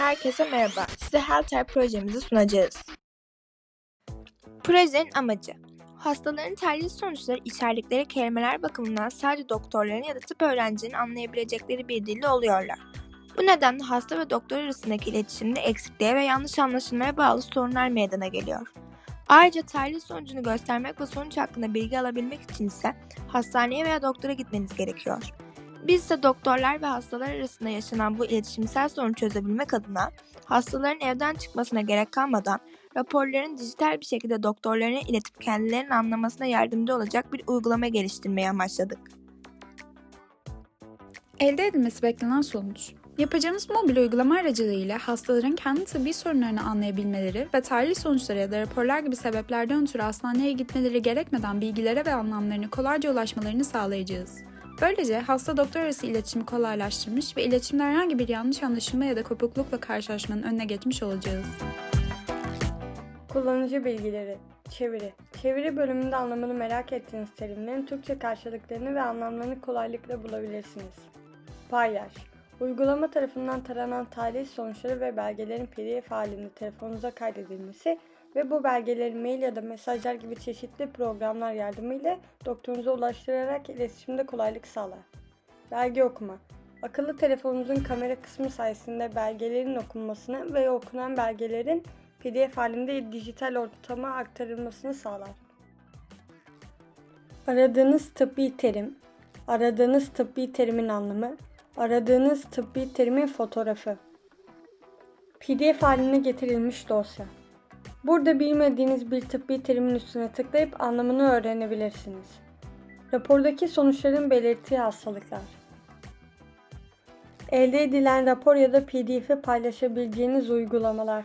Herkese merhaba. Size Helter projemizi sunacağız. Projenin amacı Hastaların tahlil sonuçları içerdikleri kelimeler bakımından sadece doktorların ya da tıp öğrencilerinin anlayabilecekleri bir dilde oluyorlar. Bu nedenle hasta ve doktor arasındaki iletişimde eksikliğe ve yanlış anlaşılmaya bağlı sorunlar meydana geliyor. Ayrıca tahlil sonucunu göstermek ve sonuç hakkında bilgi alabilmek için ise hastaneye veya doktora gitmeniz gerekiyor. Biz ise doktorlar ve hastalar arasında yaşanan bu iletişimsel sorunu çözebilmek adına hastaların evden çıkmasına gerek kalmadan raporların dijital bir şekilde doktorlarına iletip kendilerinin anlamasına yardımcı olacak bir uygulama geliştirmeyi amaçladık. Elde edilmesi beklenen sonuç. Yapacağımız mobil uygulama aracılığıyla hastaların kendi tıbbi sorunlarını anlayabilmeleri ve tahlil sonuçları ya da raporlar gibi sebeplerden ötürü hastaneye gitmeleri gerekmeden bilgilere ve anlamlarını kolayca ulaşmalarını sağlayacağız. Böylece hasta doktor arası iletişimi kolaylaştırmış ve iletişimde herhangi bir yanlış anlaşılma ya da kopuklukla karşılaşmanın önüne geçmiş olacağız. Kullanıcı bilgileri, çeviri. Çeviri bölümünde anlamını merak ettiğiniz terimlerin Türkçe karşılıklarını ve anlamlarını kolaylıkla bulabilirsiniz. Paylaş. Uygulama tarafından taranan tahlil sonuçları ve belgelerin PDF halinde telefonunuza kaydedilmesi ve bu belgeleri mail ya da mesajlar gibi çeşitli programlar yardımıyla doktorunuza ulaştırarak iletişimde kolaylık sağlar. Belge okuma. Akıllı telefonunuzun kamera kısmı sayesinde belgelerin okunmasını ve okunan belgelerin PDF halinde dijital ortama aktarılmasını sağlar. Aradığınız tıbbi terim, aradığınız tıbbi terimin anlamı, aradığınız tıbbi terimin fotoğrafı. PDF haline getirilmiş dosya. Burada bilmediğiniz bir tıbbi terimin üstüne tıklayıp anlamını öğrenebilirsiniz. Rapordaki sonuçların belirttiği hastalıklar. Elde edilen rapor ya da PDF'i paylaşabileceğiniz uygulamalar.